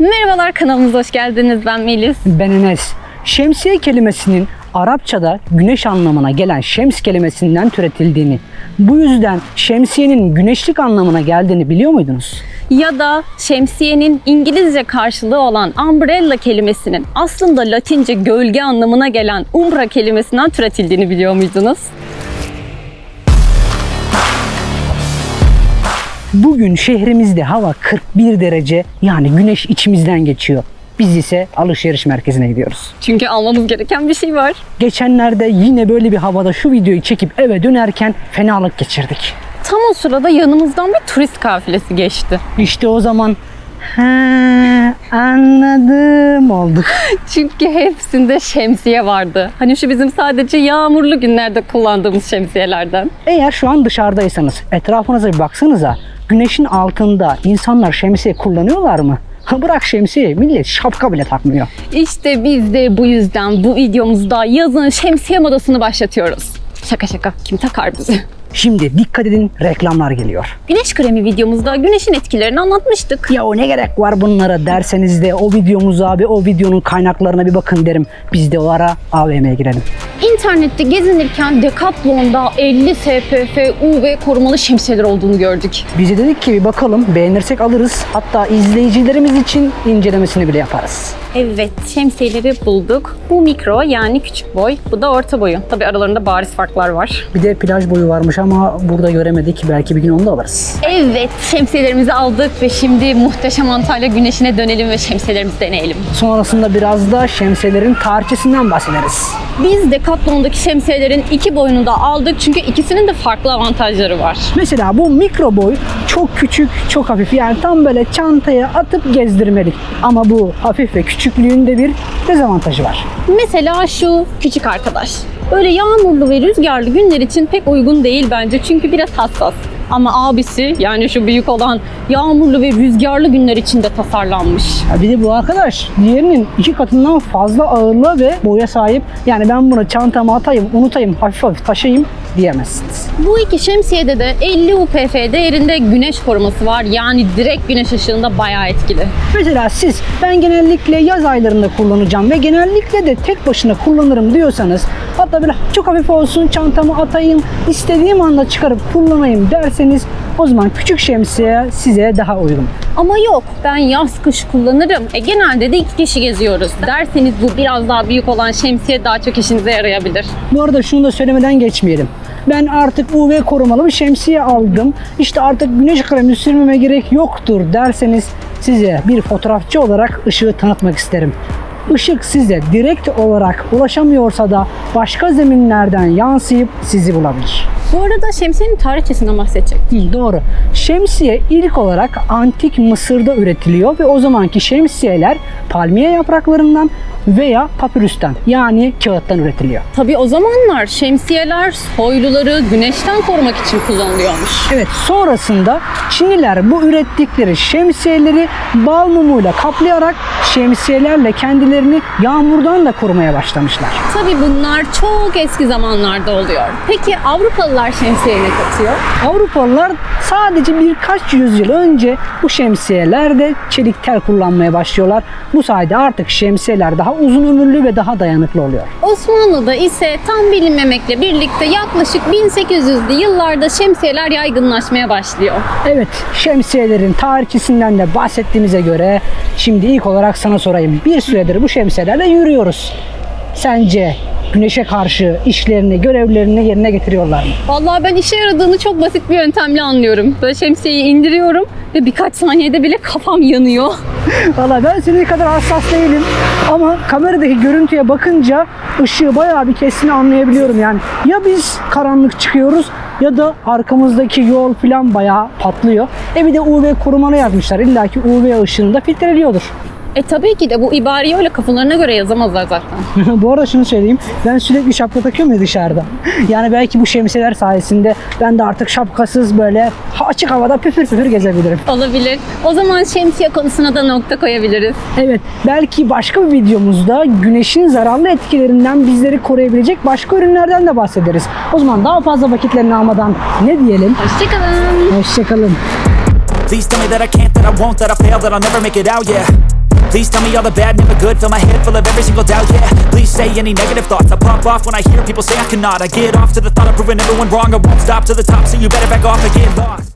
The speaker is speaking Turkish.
Merhabalar kanalımıza hoş geldiniz. Ben Melis. Ben Enes. Şemsiye kelimesinin Arapçada güneş anlamına gelen şems kelimesinden türetildiğini, bu yüzden şemsiyenin güneşlik anlamına geldiğini biliyor muydunuz? Ya da şemsiyenin İngilizce karşılığı olan umbrella kelimesinin aslında Latince gölge anlamına gelen umbra kelimesinden türetildiğini biliyor muydunuz? Bugün şehrimizde hava 41 derece yani güneş içimizden geçiyor. Biz ise alışveriş merkezine gidiyoruz. Çünkü almamız gereken bir şey var. Geçenlerde yine böyle bir havada şu videoyu çekip eve dönerken fenalık geçirdik. Tam o sırada yanımızdan bir turist kafilesi geçti. İşte o zaman ha anladım olduk. Çünkü hepsinde şemsiye vardı. Hani şu bizim sadece yağmurlu günlerde kullandığımız şemsiyelerden. Eğer şu an dışarıdaysanız etrafınıza bir baksanıza. Güneşin altında insanlar şemsiye kullanıyorlar mı? Bırak şemsiye millet şapka bile takmıyor. İşte biz de bu yüzden bu videomuzda yazın şemsiye modasını başlatıyoruz. Şaka şaka kim takar bizi? Şimdi dikkat edin reklamlar geliyor. Güneş kremi videomuzda güneşin etkilerini anlatmıştık. Ya o ne gerek var bunlara derseniz de o videomuza ve o videonun kaynaklarına bir bakın derim. Biz de o ara AVM'ye girelim. İnternette gezinirken Decathlon'da 50 SPF UV korumalı şemsiyeler olduğunu gördük. Biz de dedik ki bir bakalım beğenirsek alırız. Hatta izleyicilerimiz için incelemesini bile yaparız. Evet, şemsiyeleri bulduk. Bu mikro yani küçük boy, bu da orta boyu. Tabi aralarında bariz farklar var. Bir de plaj boyu varmış ama burada göremedik. Belki bir gün onu da alırız. Evet, şemsiyelerimizi aldık ve şimdi muhteşem Antalya güneşine dönelim ve şemsiyelerimizi deneyelim. Sonrasında biraz da şemsiyelerin tarihçesinden bahsederiz. Biz Decathlon'daki şemsiyelerin iki boyunu da aldık çünkü ikisinin de farklı avantajları var. Mesela bu mikro boy çok küçük, çok hafif. Yani tam böyle çantaya atıp gezdirmelik. Ama bu hafif ve küçüklüğünde bir dezavantajı var. Mesela şu küçük arkadaş. Böyle yağmurlu ve rüzgarlı günler için pek uygun değil bence çünkü biraz hassas. Ama abisi yani şu büyük olan yağmurlu ve rüzgarlı günler için de tasarlanmış. Ha bir de bu arkadaş diğerinin iki katından fazla ağırlığa ve boya sahip. Yani ben bunu çantama atayım, unutayım, hafif hafif taşıyayım diyemezsiniz. Bu iki şemsiyede de 50 UPF değerinde güneş koruması var. Yani direkt güneş ışığında bayağı etkili. Mesela siz ben genellikle yaz aylarında kullanacağım ve genellikle de tek başına kullanırım diyorsanız hatta böyle çok hafif olsun çantama atayım istediğim anda çıkarıp kullanayım derseniz o zaman küçük şemsiye size daha uygun. Ama yok ben yaz kış kullanırım. E, genelde de iki kişi geziyoruz. Derseniz bu biraz daha büyük olan şemsiye daha çok işinize yarayabilir. Bu arada şunu da söylemeden geçmeyelim. Ben artık UV korumalı bir şemsiye aldım. İşte artık güneş kremi sürmeme gerek yoktur derseniz size bir fotoğrafçı olarak ışığı tanıtmak isterim. Işık size direkt olarak ulaşamıyorsa da başka zeminlerden yansıyıp sizi bulabilir. Bu arada şemsiyenin tarihçesinden bahsedecek. Hı, doğru. Şemsiye ilk olarak antik Mısır'da üretiliyor ve o zamanki şemsiyeler palmiye yapraklarından veya papyrus'tan yani kağıttan üretiliyor. Tabii o zamanlar şemsiyeler soyluları güneşten korumak için kullanılıyormuş. Evet sonrasında Çinliler bu ürettikleri şemsiyeleri bal mumuyla kaplayarak şemsiyelerle kendilerini yağmurdan da korumaya başlamışlar. Tabii bunlar çok eski zamanlarda oluyor. Peki Avrupalılar şemsiyeye ne katıyor? Avrupalılar sadece birkaç yüzyıl önce bu şemsiyelerde çelik tel kullanmaya başlıyorlar. Bu sayede artık şemsiyeler daha uzun ömürlü ve daha dayanıklı oluyor. Osmanlı'da ise tam bilinmemekle birlikte yaklaşık 1800'lü yıllarda şemsiyeler yaygınlaşmaya başlıyor. Evet, şemsiyelerin tarihçesinden de bahsettiğimize göre şimdi ilk olarak sana sorayım. Bir süredir bu şemsiyelerle yürüyoruz. Sence güneşe karşı işlerini, görevlerini yerine getiriyorlar mı? Vallahi ben işe yaradığını çok basit bir yöntemle anlıyorum. Böyle şemsiyeyi indiriyorum ve birkaç saniyede bile kafam yanıyor. Valla ben senin kadar hassas değilim ama kameradaki görüntüye bakınca ışığı bayağı bir kesin anlayabiliyorum yani. Ya biz karanlık çıkıyoruz ya da arkamızdaki yol falan bayağı patlıyor. E bir de UV korumalı yazmışlar. İlla ki UV ışığını da filtreliyordur. E tabii ki de bu ibareyi öyle kafalarına göre yazamazlar zaten. bu arada şunu söyleyeyim. Ben sürekli şapka takıyorum ya dışarıda. Yani belki bu şemsiyeler sayesinde ben de artık şapkasız böyle açık havada püfür püfür gezebilirim. Olabilir. O zaman şemsiye konusuna da nokta koyabiliriz. Evet, belki başka bir videomuzda güneşin zararlı etkilerinden bizleri koruyabilecek başka ürünlerden de bahsederiz. O zaman daha fazla vakitlerini almadan ne diyelim? Hoşçakalın. Hoşçakalın. Please tell me that I can't, that I won't, that I fail, that I'll never make it out, yeah Please tell me all the bad, never good. Fill my head full of every single doubt, yeah. Please say any negative thoughts. I pop off when I hear people say I cannot. I get off to the thought of proving everyone wrong. I won't stop to the top, so you better back off and get lost.